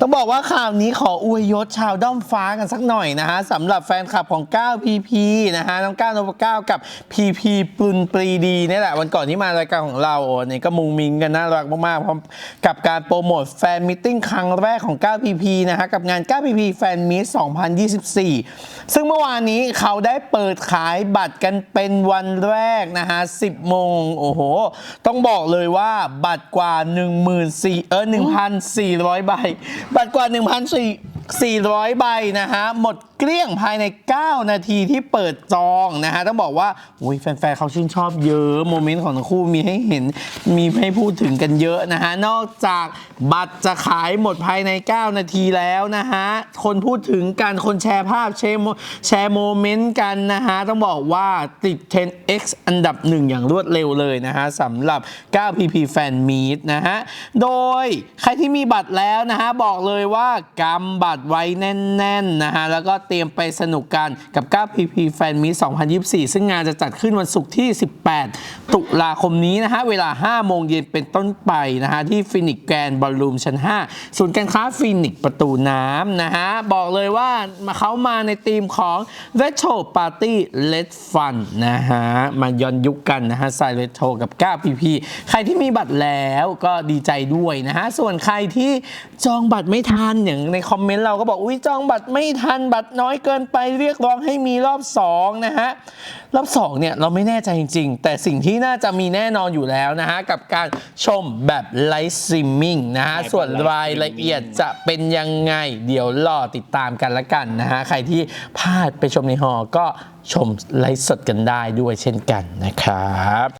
ต้องบอกว่าข่าวนี้ขออวยยศชาวด้อมฟ้ากันสักหน่อยนะฮะสำหรับแฟนคลับของ 9PP นะฮะน้องก้าวนพก้าวกับ PP ปรุนปรีดีนี่แหละวันก่อนที่มารายการของเราเนี่ยก็มุงมิงกันน่ารักมากๆพร้อมกับการโปรโมทแฟนมิทติ้งครั้งแรกของ 9PP นะฮะกับงาน 9PP แฟนมิต2024 ซึ่งเมื่อวานนี้เขาได้เปิดขายบัตรกันเป็นวันแรกนะฮะ10 โมงโอ้โห ต้องบอกเลยว่าบัตรกว่า 14,000เออ1,400ใบบัตรกว่า 1,400 400 ใบนะฮะ หมดเกลี้ยงภายใน 9 นาทีที่เปิดจองนะฮะ ต้องบอกว่าอุ้ยแฟนๆเขาชื่นชอบเยอะ โมเมนต์ของทั้งคู่มีให้เห็น มีให้พูดถึงกันเยอะนะฮะ นอกจากบัตรจะขายหมดภายใน 9 นาทีแล้วนะฮะ คนพูดถึงกัน คนแชร์ภาพแชร์โมแชร์โมเมนต์กันนะฮะ ต้องบอกว่าติด 10x อันดับหนึ่งอย่างรวดเร็วเลยนะฮะสำหรับ 9pp Fan Meet นะฮะ โดยใครที่มีบัตรแล้วนะฮะ บอกเลยว่ากำบัตรไว้แน่นๆนะฮะ แล้วก็เตรียมไปสนุกกันกับ 9pp Fan Meet 2024 ซึ่งงานจะจัดขึ้นวันศุกร์ที่ 18 ตุลาคมนี้นะฮะ เวลา 5 โมงเย็นเป็นต้นไปนะฮะ ที่ฟินิกแกรนบอลลูมชั้น 5 ศูนย์การค้าฟินิกประตูน้ำนะฮะ บอกเลยว่ามาเขามาในธีมของ Retro Party Let Fun นะฮะ มาย้อนยุคกันนะฮะสาย Retro กับ 9pp ใครที่มีบัตรแล้วก็ดีใจด้วยนะฮะ ส่วนใครที่จองบัตรไม่ทันอย่างในคอมเมนต์เราเราก็บอกอุ้ยจองบัตรไม่ทันบัตรน้อยเกินไปเรียกร้องให้มีรอบ2นะฮะรอบ2เนี่ยเราไม่แน่ใจจริง ๆ แต่สิ่งที่น่าจะมีแน่นอนอยู่แล้วนะฮะกับการชมแบบไลฟ์สตรีมมิ่งนะฮะส่วนรายละเอียดจะเป็นยังไง เดี๋ยวรอติดตามกันละกันนะฮะใครที่พลาดไปชมในหอก็ชมไลฟ์สดกันได้ด้วยเช่นกันนะครับ